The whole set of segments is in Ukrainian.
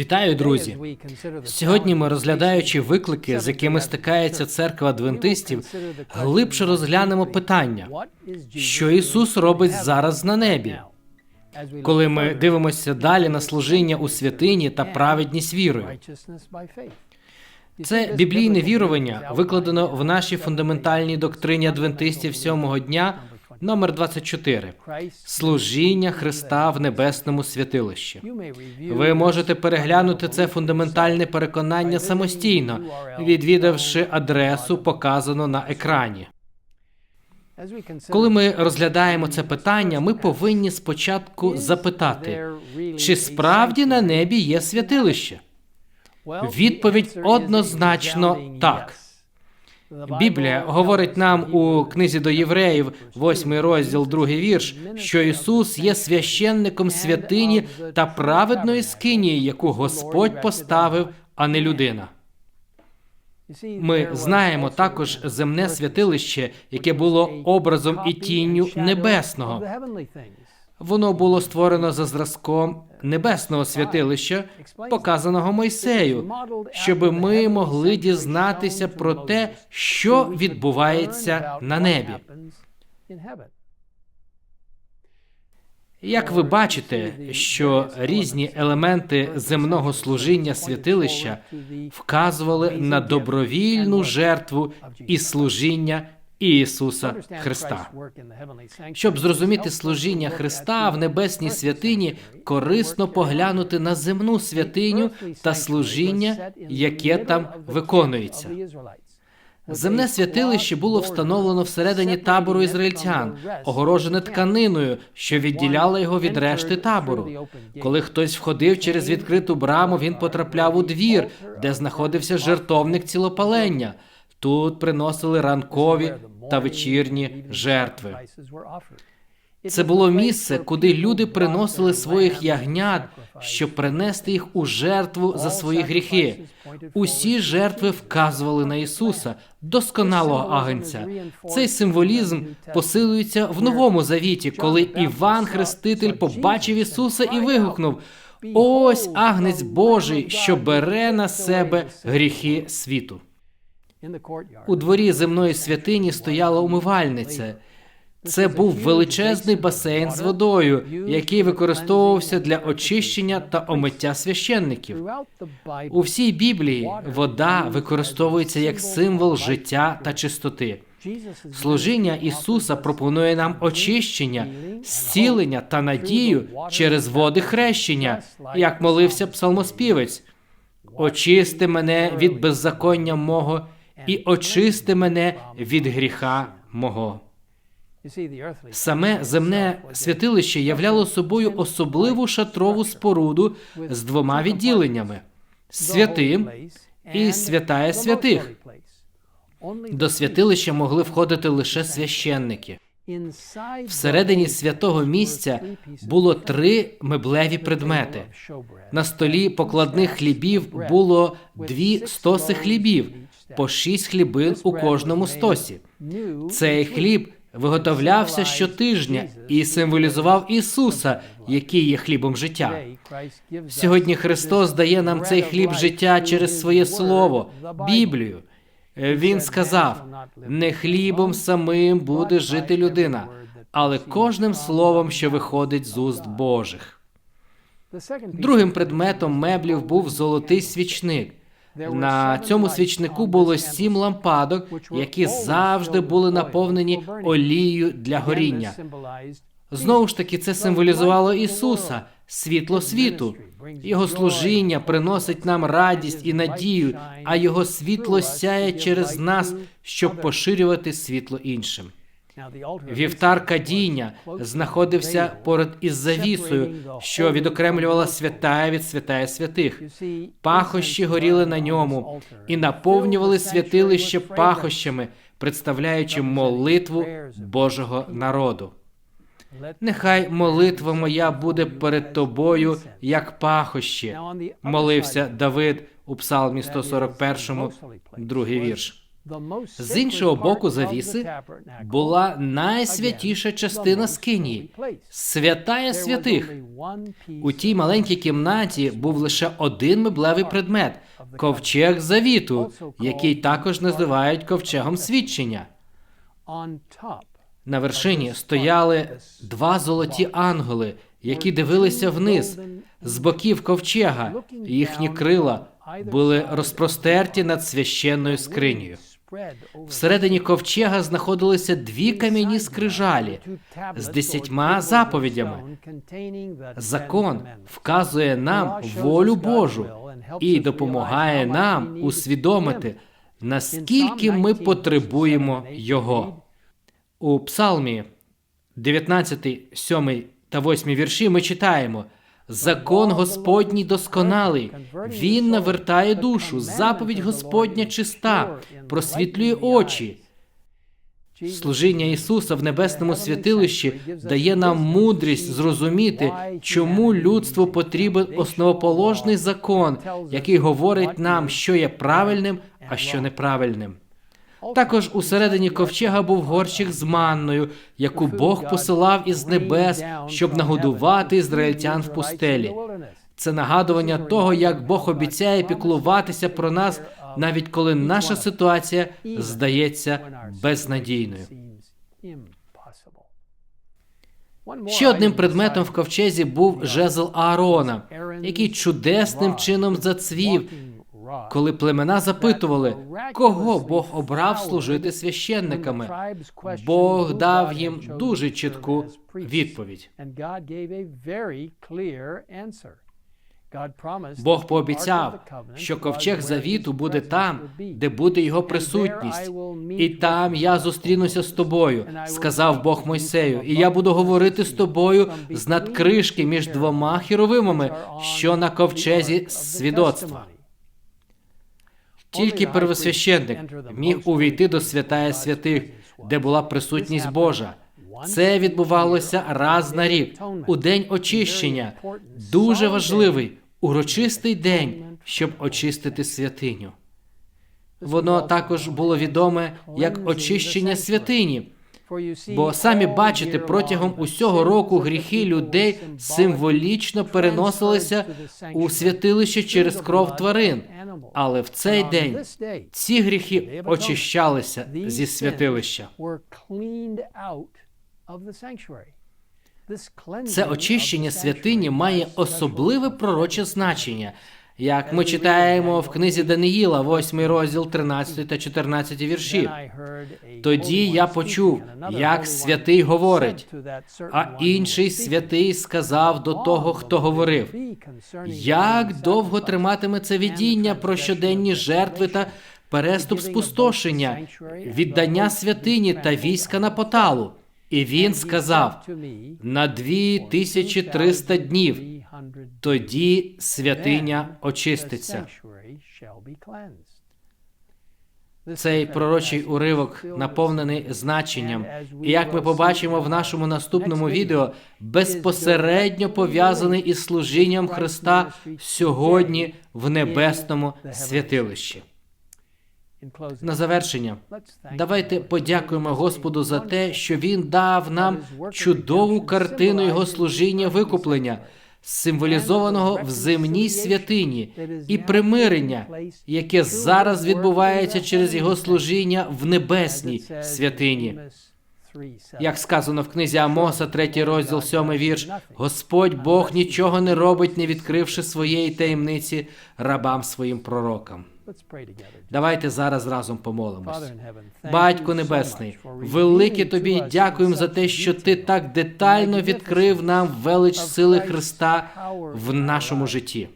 Вітаю, друзі! Сьогодні ми, розглядаючи виклики, з якими стикається церква адвентистів, глибше розглянемо питання, що Ісус робить зараз на небі, коли ми дивимося далі на служіння у святині та праведність вірою. Це біблійне вірування викладено в нашій фундаментальній доктрині адвентистів сьомого дня, номер 24. служіння Христа в небесному святилищі. Ви можете переглянути це фундаментальне переконання самостійно, відвідавши адресу, показану на екрані. Коли ми розглядаємо це питання, ми повинні спочатку запитати, чи справді на небі є святилище? Відповідь однозначно так. Біблія говорить нам у книзі до євреїв, 8 розділ, 2 вірш, що Ісус є священником святині та праведної скинії, яку Господь поставив, а не людина. Ми знаємо також земне святилище, яке було образом і тінню небесного. Воно було створено за зразком небесного святилища, показаного Мойсею, щоб ми могли дізнатися про те, що відбувається на небі. Як ви бачите, що різні елементи земного служіння святилища вказували на добровільну жертву і служіння Ісуса Христа. Щоб зрозуміти служіння Христа в небесній святині, корисно поглянути на земну святиню та служіння, яке там виконується. Земне святилище було встановлено всередині табору ізраїльтян, огорожене тканиною, що відділяла його від решти табору. Коли хтось входив через відкриту браму, він потрапляв у двір, де знаходився жертовник цілопалення. Тут приносили ранкові та вечірні жертви. Це було місце, куди люди приносили своїх ягнят, щоб принести їх у жертву за свої гріхи. Усі жертви вказували на Ісуса, досконалого агенця. Цей символізм посилюється в новому завіті, коли Іван Хреститель побачив Ісуса і вигукнув: Ось агнець Божий, що бере на себе гріхи світу. У дворі земної святині стояла умивальниця. Це був величезний басейн з водою, який використовувався для очищення та омиття священників. У всій Біблії вода використовується як символ життя та чистоти. Служіння Ісуса пропонує нам очищення, зцілення та надію через води хрещення, як молився псалмоспівець. Очисти мене від беззаконня мого і очисти мене від гріха мого. Саме земне святилище являло собою особливу шатрову споруду з двома відділеннями святим і святая святих. До святилища могли входити лише священники. Всередині святого місця було три меблеві предмети. На столі покладних хлібів було дві стоси хлібів, по шість хлібин у кожному стосі. Цей хліб виготовлявся щотижня і символізував Ісуса, який є хлібом життя. Сьогодні Христос дає нам цей хліб життя через своє слово, Біблію. Він сказав: не хлібом самим буде жити людина, але кожним словом, що виходить з уст Божих. Другим предметом меблів був золотий свічник. На цьому свічнику було сім лампадок, які завжди були наповнені олією для горіння. Знову ж таки, це символізувало Ісуса, світло світу. Його служіння приносить нам радість і надію, а його світло сяє через нас, щоб поширювати світло іншим. Вівтар кадіння знаходився поряд із завісою, що відокремлювала святая від святая святих. Пахощі горіли на ньому і наповнювали святилище пахощами, представляючи молитву Божого народу. Нехай молитва моя буде перед тобою, як пахощі, молився Давид у Псалмі 141, другий вірш. З іншого боку завіси була найсвятіша частина скинії, святая святих. У тій маленькій кімнаті був лише один меблевий предмет ковчег завіту, який також називають ковчегом свідчення. На вершині стояли два золоті ангели, які дивилися вниз з боків ковчега. Їхні крила були розпростерті над священною скринею. Всередині ковчега знаходилися дві кам'яні скрижалі з десятьма заповідями. Закон вказує нам волю Божу і допомагає нам усвідомити, наскільки ми потребуємо Його. У Псалмі 19, 7 та 8 вірші ми читаємо. Закон Господній досконалий, він навертає душу, заповідь Господня чиста, просвітлює очі. Служіння Ісуса в небесному святилищі дає нам мудрість зрозуміти, чому людству потрібен основоположний закон, який говорить нам, що є правильним, а що неправильним. Також усередині ковчега був горщик з манною, яку Бог посилав із небес, щоб нагодувати ізраїльтян в пустелі. Це нагадування того, як Бог обіцяє піклуватися про нас, навіть коли наша ситуація здається безнадійною. Ще одним предметом в ковчезі був жезл Аарона, який чудесним чином зацвів, коли племена запитували, кого Бог обрав служити священниками. Бог дав їм дуже чітку відповідь. Бог пообіцяв, що ковчег завіту буде там, де буде його присутність, і там я зустрінуся з тобою, сказав Бог Мойсею, і я буду говорити з тобою з надкришки між двома хіровимами, що на ковчезі свідоцтва. Тільки первосвященник міг увійти до святая святих, де була присутність Божа. Це відбувалося раз на рік, у день очищення. Дуже важливий урочистий день, щоб очистити святиню. Воно також було відоме як очищення святині. Бо самі бачите, протягом усього року гріхи людей символічно переносилися у святилище через кров тварин. Але в цей день ці гріхи очищалися зі святилища. Це очищення святині має особливе пророче значення. Як ми читаємо в книзі Даниїла, 8 розділ 13 та 14 вірші. Тоді я почув, як святий говорить, а інший святий сказав до того, хто говорив: як довго триматиме це видіння про щоденні жертви та переступ спустошення, віддання святині та війська на поталу. І він сказав на 2300 днів, тоді святиня очиститься. Цей пророчий уривок наповнений значенням, і як ми побачимо в нашому наступному відео, безпосередньо пов'язаний із служінням Христа сьогодні в небесному святилищі. На завершення, давайте подякуємо Господу за те, що Він дав нам чудову картину Його служіння викуплення, символізованого в земній святині, і примирення, яке зараз відбувається через Його служіння в небесній святині. Як сказано в книзі Амоса, третій розділ, сьомий вірш, Господь Бог нічого не робить, не відкривши своєї таємниці рабам своїм пророкам. Давайте зараз разом помолимось. Батько Небесний, велике тобі дякуємо за те, що ти так детально відкрив нам велич сили Христа в нашому житті.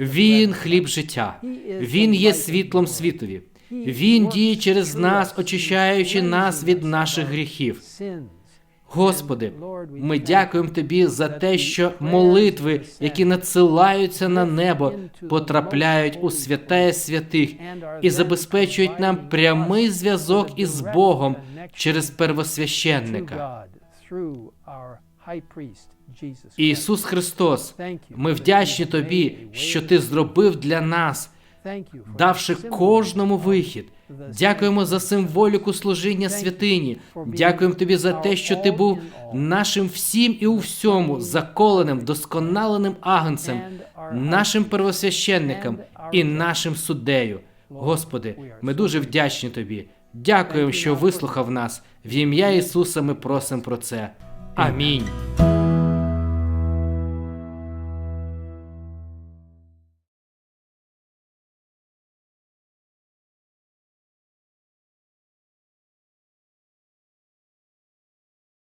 Він хліб життя, він є світлом світові. Він діє через нас, очищаючи нас від наших гріхів. Господи, ми дякуємо Тобі за те, що молитви, які надсилаються на небо, потрапляють у святає святих і забезпечують нам прямий зв'язок із Богом через первосвященника. Ісус Христос, ми вдячні Тобі, що Ти зробив для нас давши кожному вихід. Дякуємо за символіку служіння святині. Дякуємо тобі за те, що ти був нашим всім і у всьому заколеним, досконаленим агнцем, нашим первосвященником і нашим суддею. Господи, ми дуже вдячні тобі. Дякуємо, що вислухав нас. В ім'я Ісуса ми просимо про це. Амінь.